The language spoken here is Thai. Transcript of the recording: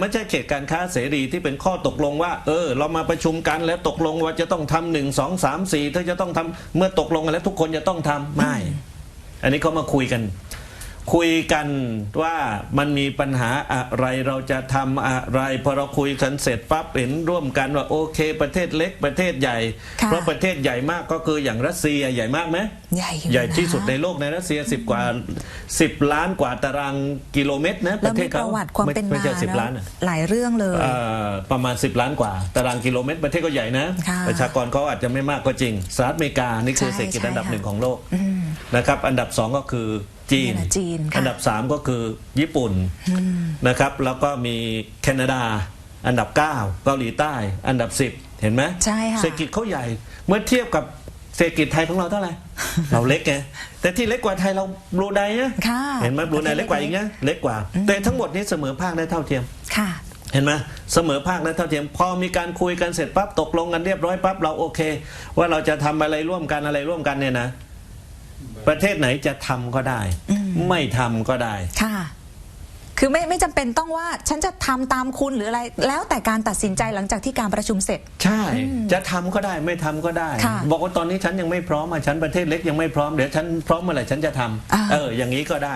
ไม่ใช่เขตการค้าเสรีที่เป็นข้อตกลงว่า เออ เรามาประชุมกันแล้วตกลงว่าจะต้องทำหนึ่งสองสามสี่ถ้าจะต้องทำเมื่อตกลงกันแล้วทุกคนจะต้องทำไม่ อันนี้เขามาคุยกัน คุยกันว่ามันมีปัญหาอะไรเราจะทำอะไร พอเราคุยกันเสร็จปั๊บเห็นร่วมกันว่าโอเค ประเทศเล็กประเทศใหญ่ค่ะเพราะประเทศใหญ่มากก็คืออย่างรัสเซียใหญ่มากไหมใหญ่อยู่ใหญ่ที่นะสุดในโลกในรัสเซียสิบกว่าสิบล้านกว่าตารางกิโลเมตรนะปแล้วระเทมีศปเขาระวัติความเป็นไม่มาใช่สิบเนอะล้านอะหลายเรื่องเลยเอ่อประมาณ10ล้านกว่า ตารางกิโลเมตร ประเทศก็ใหญ่นะค่ะประชากรเขาอาจจะไม่มากก็จริงสหรัฐอเมริกานี่คือใช่เศรษฐกิจใช่อันดับค่ะหนึ่งของโลกนะครับอันดับสองก็คือ จีนนี่แหละจีนค่ะอันดับสามก็คือญี่ปุ่นนะครับ แล้วก็มีแคนาดา อันดับ 9 เกาหลีใต้ อันดับ 10 เห็นไหมใช่ค่ะเศรษฐกิจเขาใหญ่ เมื่อเทียบกับเศรษฐกิจไทยของเราเท่าไหร่เราเล็กไงแต่ที่เล็กกว่าไทยเราบรูไนนะค่ะเห็นไหมบรูไนเล็กกว่าอีกนะเล็กกว่า แต่ทั้งหมดนี้เสมอภาคและเท่าเทียมค่ะเห็นไหมเสมอภาคและเท่าเทียมพอมีการคุยกันเสร็จปั๊บตกลงกันเรียบร้อยปั๊บเราโอเค ว่าเราจะทำอะไรร่วมกันอะไรร่วมกันเนี่ยนะ ประเทศไหนจะทำก็ได้ ไม่ทำก็ได้ ค่ะ คือไม่ไม่จำเป็นต้องว่า ฉันจะทำตามคุณหรืออะไร แล้วแต่การตัดสินใจหลังจากที่การประชุมเสร็จ ใช่ จะทำก็ได้ไม่ทำก็ได้ ค่ะบอกว่าตอนนี้ฉันยังไม่พร้อมอะฉันประเทศเล็กยังไม่พร้อมเดี๋ยวฉันพร้อมเมื่อไหร่ฉันจะทำอ่าเอออย่างนี้ก็ได้